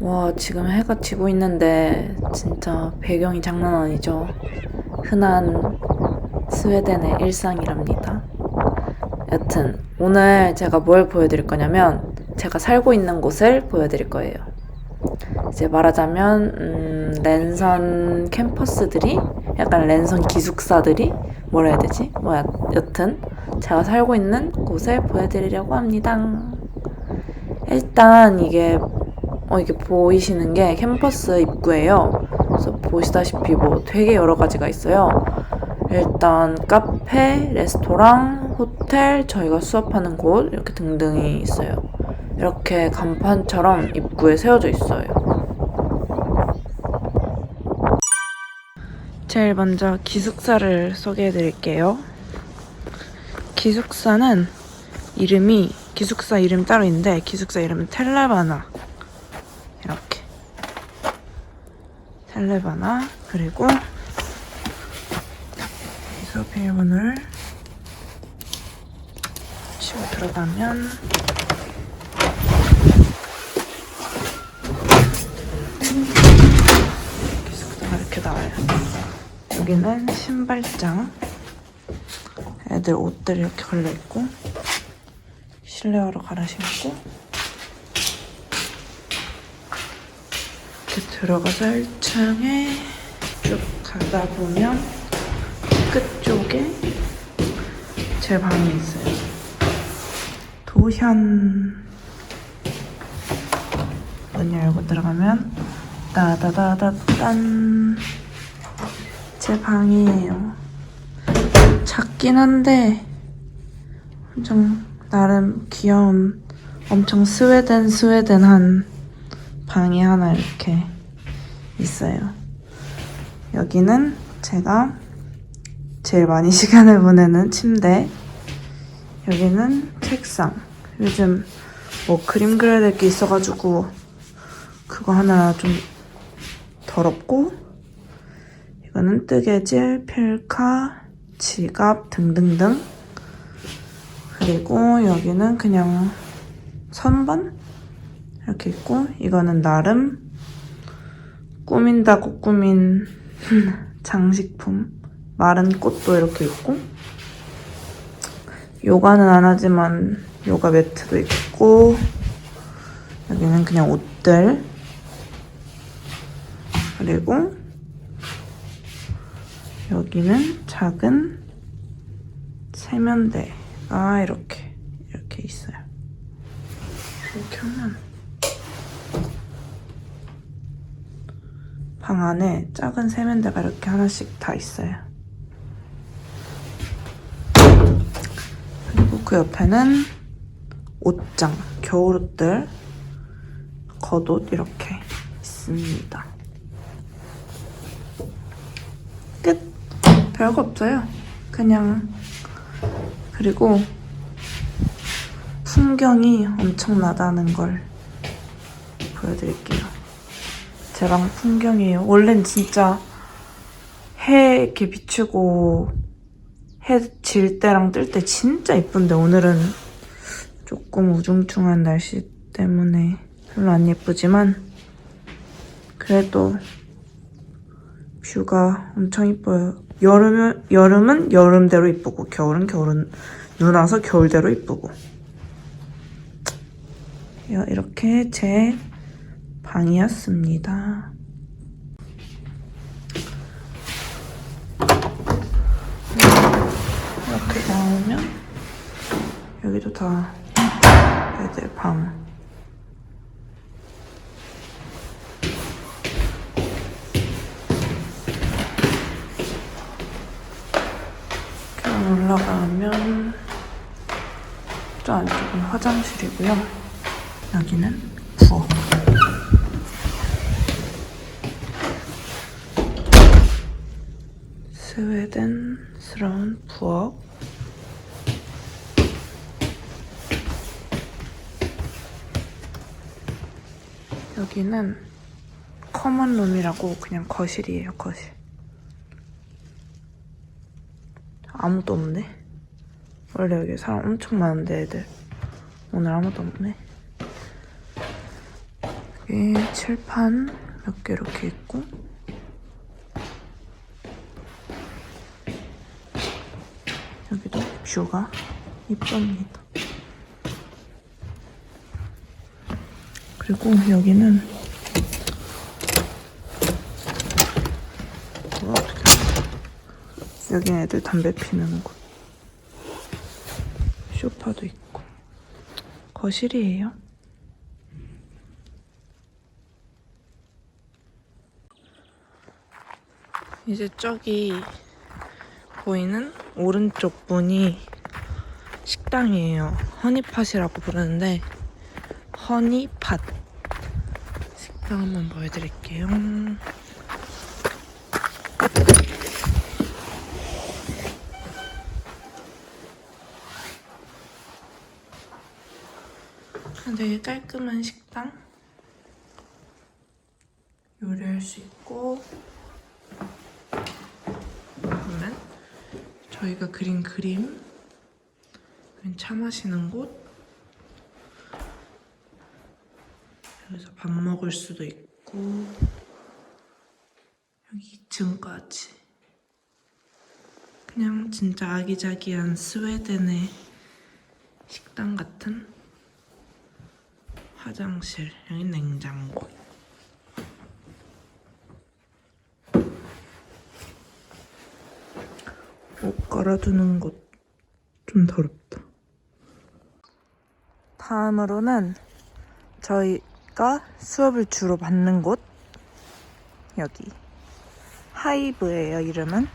와, 지금 해가 지고 있는데 진짜 배경이 장난 아니죠. 흔한 스웨덴의 일상이랍니다. 여튼 오늘 제가 뭘 보여드릴 거냐면 제가 살고 있는 곳을 보여드릴 거예요. 이제 말하자면 음, 랜선 캠퍼스들이 약간 랜선 기숙사들이 뭐라 해야 되지? 뭐야 여튼 제가 살고 있는 곳을 보여드리려고 합니다. 일단 이게 어, 이게 보이시는 게 캠퍼스 입구예요. 그래서 보시다시피 뭐 되게 여러 가지가 있어요. 일단 카페, 레스토랑, 호텔, 저희가 수업하는 곳 이렇게 등등이 있어요. 이렇게 간판처럼 입구에 세워져 있어요. 제일 먼저 기숙사를 소개해 드릴게요. 기숙사는 이름이 기숙사 이름 따로 있는데 기숙사 이름은 텔레바나 이렇게 텔레바나 그리고 여기서 비밀번호를 치고 들어가면 기숙사가 이렇게 나와요 여기는 신발장. 애들 옷들이 이렇게 걸려있고 실내화로 갈아 신고 이렇게 들어가서 1층에 쭉 가다 보면 끝 쪽에 제 방이 있어요. 도현. 문 열고 들어가면 따다다다 딴 제 방이에요. 작긴 한데 엄청 나름 귀여운 엄청 스웨덴 스웨덴한 방이 하나 이렇게 있어요. 여기는 제가 제일 많이 시간을 보내는 침대. 여기는 책상. 요즘 뭐 그림 그려야 될 게 있어가지고 그거 하나 좀 더럽고 이거는 뜨개질, 필카, 지갑 등등등. 그리고 여기는 그냥 선반? 이렇게 있고 이거는 나름 꾸민다고 꾸민 장식품. 마른 꽃도 이렇게 있고. 요가는 안 하지만 요가 매트도 있고. 여기는 그냥 옷들. 그리고 여기는 작은 세면대가 이렇게 이렇게 있어요 이렇게 하면 방 안에 작은 세면대가 이렇게 하나씩 다 있어요. 그리고 그 옆에는 옷장, 겨울옷들, 겉옷 이렇게 있습니다. 끝! 별거 없어요. 그냥 그리고 풍경이 엄청나다는 걸 보여드릴게요. 제 방 풍경이에요. 원래는 진짜 해 이렇게 비추고 해 질 때랑 뜰 때 진짜 이쁜데 오늘은 조금 우중충한 날씨 때문에 별로 안 예쁘지만 그래도 뷰가 엄청 이뻐요. 여름은 여름은 여름대로 이쁘고 겨울은 겨울은 눈 와서 겨울대로 이쁘고 이렇게 제 방이었습니다. 이렇게 나오면 여기도 다 애들 방. 이렇게 올라가면 저 안쪽은 화장실이고요. 여기는 부엌. 스웨덴스러운 부엌. 여기는 커먼룸이라고 그냥 거실이에요, 거실. 아무도 없네. 원래 여기 사람 엄청 많은데 애들. 오늘 아무도 없네. 여기 칠판 몇 개 이렇게 있고. 여기도 뷰가 이쁩니다. 그리고 여기는 어, 어떻게 여기 애들 담배 피는 곳. 소파도 있고. 거실이에요? 이제 저기 보이는 오른쪽 분이 식당이에요. 허니팟이라고 부르는데 허니팟. 식당 한번 보여드릴게요 되게 깔끔한 식당. 요리할 수 있고. 보면 저희가 그린 그림. 차 마시는 곳. 여기서 밥 먹을 수도 있고. 여기 2층까지. 그냥 진짜 아기자기한 스웨덴의 식당 같은 화장실, 여기 냉장고. 옷 깔아두는 곳좀 더럽다. 다음으로는 저희가 수업을 주로 받는 곳 여기 하이브예요 이름은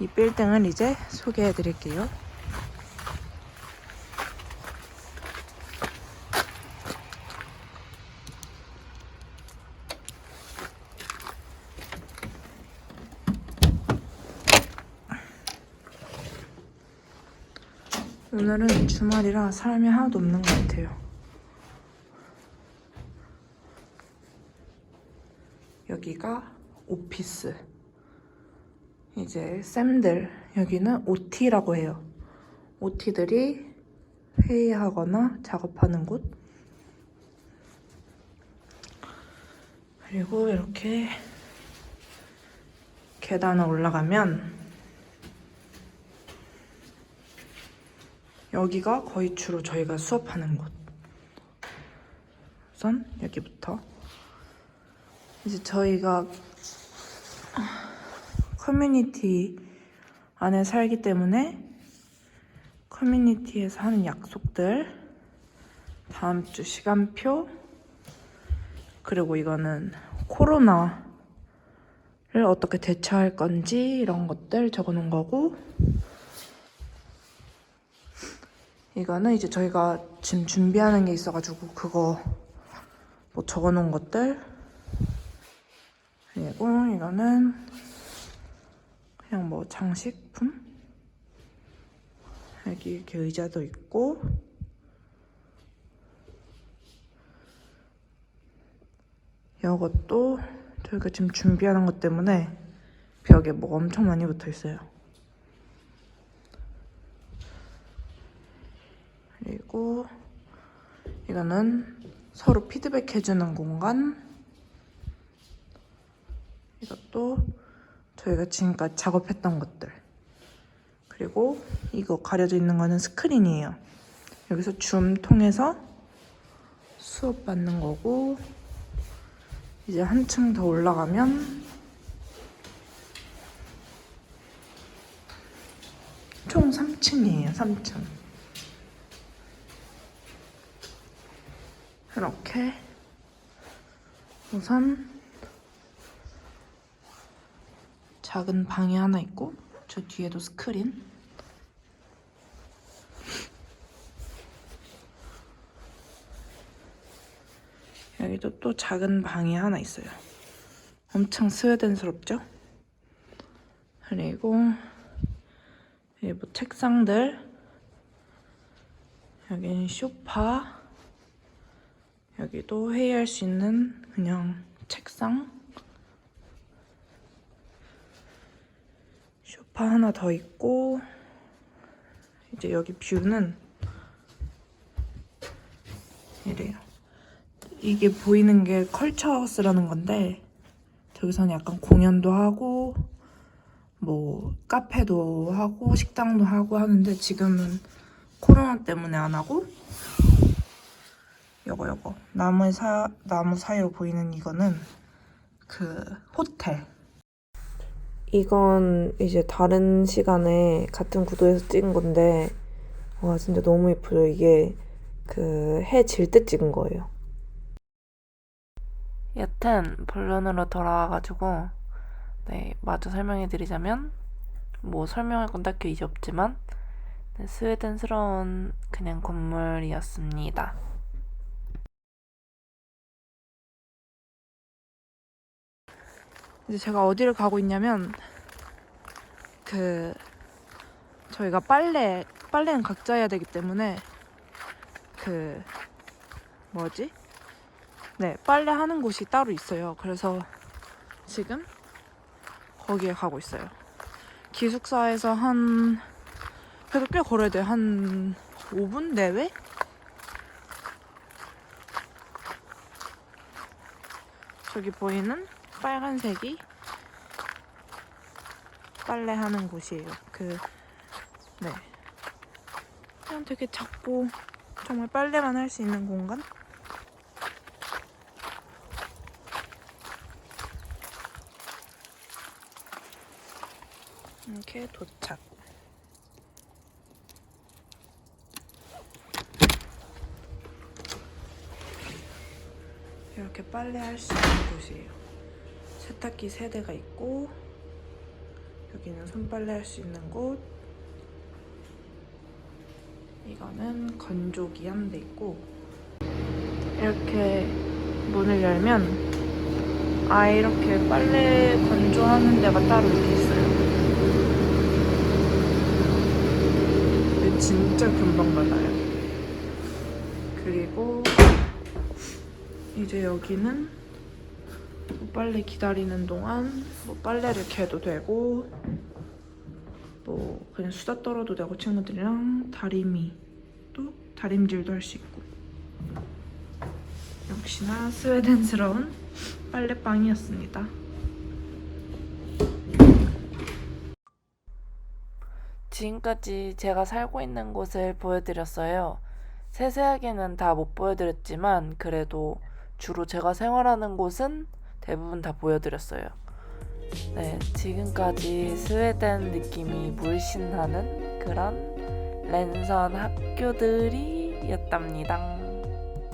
이 빌딩을 이제 소개해 드릴게요. 오늘은 주말이라 사람이 하나도 없는 것 같아요. 여기가 오피스. 이제 쌤들 여기는 OT라고 해요. OT들이 회의하거나 작업하는 곳. 그리고 이렇게 계단을 올라가면 여기가 거의 주로 저희가 수업하는 곳. 우선 여기부터. 이제 저희가 커뮤니티 안에 살기 때문에 커뮤니티에서 하는 약속들, 다음 주 시간표, 그리고 이거는 코로나를 어떻게 대처할 건지 이런 것들 적어 놓은 거고 이거는 이제 저희가 지금 준비하는 게 있어가지고 그거 뭐 적어놓은 것들. 그리고 이거는 그냥 뭐 장식품? 여기 이렇게 의자도 있고. 이것도 저희가 지금 준비하는 것 때문에 벽에 뭐 엄청 많이 붙어 있어요. 그리고 이거는 서로 피드백 해주는 공간. 이것도 저희가 지금까지 작업했던 것들. 그리고 이거 가려져 있는 거는 스크린이에요. 여기서 줌 통해서 수업 받는 거고, 이제 한층 더 올라가면 총 3층이에요, 3층. 이렇게 우선 작은 방이 하나 있고 저 뒤에도 스크린 여기도 또 작은 방이 하나 있어요 엄청 스웨덴스럽죠? 그리고 여기 뭐 책상들 여기는 쇼파 여기도 회의할 수 있는 그냥 책상. 소파 하나 더 있고 이제 여기 뷰는 이래요. 이게 보이는 게 컬처하우스라는 건데 저기서는 약간 공연도 하고 뭐 카페도 하고 식당도 하고 하는데 지금은 코로나 때문에 안 하고 요거 요거. 나무 사 나무 사이로 보이는 이거는 그 호텔. 이건 이제 다른 시간에 같은 구도에서 찍은 건데 와 진짜 너무 예뻐요 이게 그 해 질 때 찍은 거예요. 여튼 본론으로 돌아와가지고 네 마저 설명해드리자면 뭐 설명할 건 딱히 이제 없지만 네, 스웨덴스러운 그냥 건물이었습니다. 이제 제가 어디를 가고 있냐면 그 저희가 빨래 빨래는 각자 해야 되기 때문에 그 뭐지? 네 빨래 하는 곳이 따로 있어요. 그래서 지금 거기에 가고 있어요. 기숙사에서 한 그래도 꽤 걸어야 돼. 한 5분 내외? 저기 보이는 빨간색이 빨래하는 곳이에요. 그, 네. 그냥 되게 작고 정말 빨래만 할 수 있는 공간? 이렇게 도착. 이렇게 빨래할 수 있는 곳이에요. 세탁기 세 대가 있고 여기는 손빨래 할 수 있는 곳. 이거는 건조기 한 대 있고 이렇게 문을 열면 아예 이렇게 빨래 건조하는 데가 따로 이렇게 있어요. 근데 진짜 금방 받아요. 그리고 이제 여기는 뭐 빨래 기다리는 동안 뭐 빨래를 개도 되고 뭐 그냥 수다 떨어도 되고 친구들이랑 다리미 또 다림질도 할 수 있고 역시나 스웨덴스러운 빨래방이었습니다. 지금까지 제가 살고 있는 곳을 보여드렸어요. 세세하게는 다 못 보여드렸지만 그래도 주로 제가 생활하는 곳은 대부분 다 보여드렸어요. 네, 지금까지 스웨덴 느낌이 물씬 나는 그런 랜선 학교들이었답니다.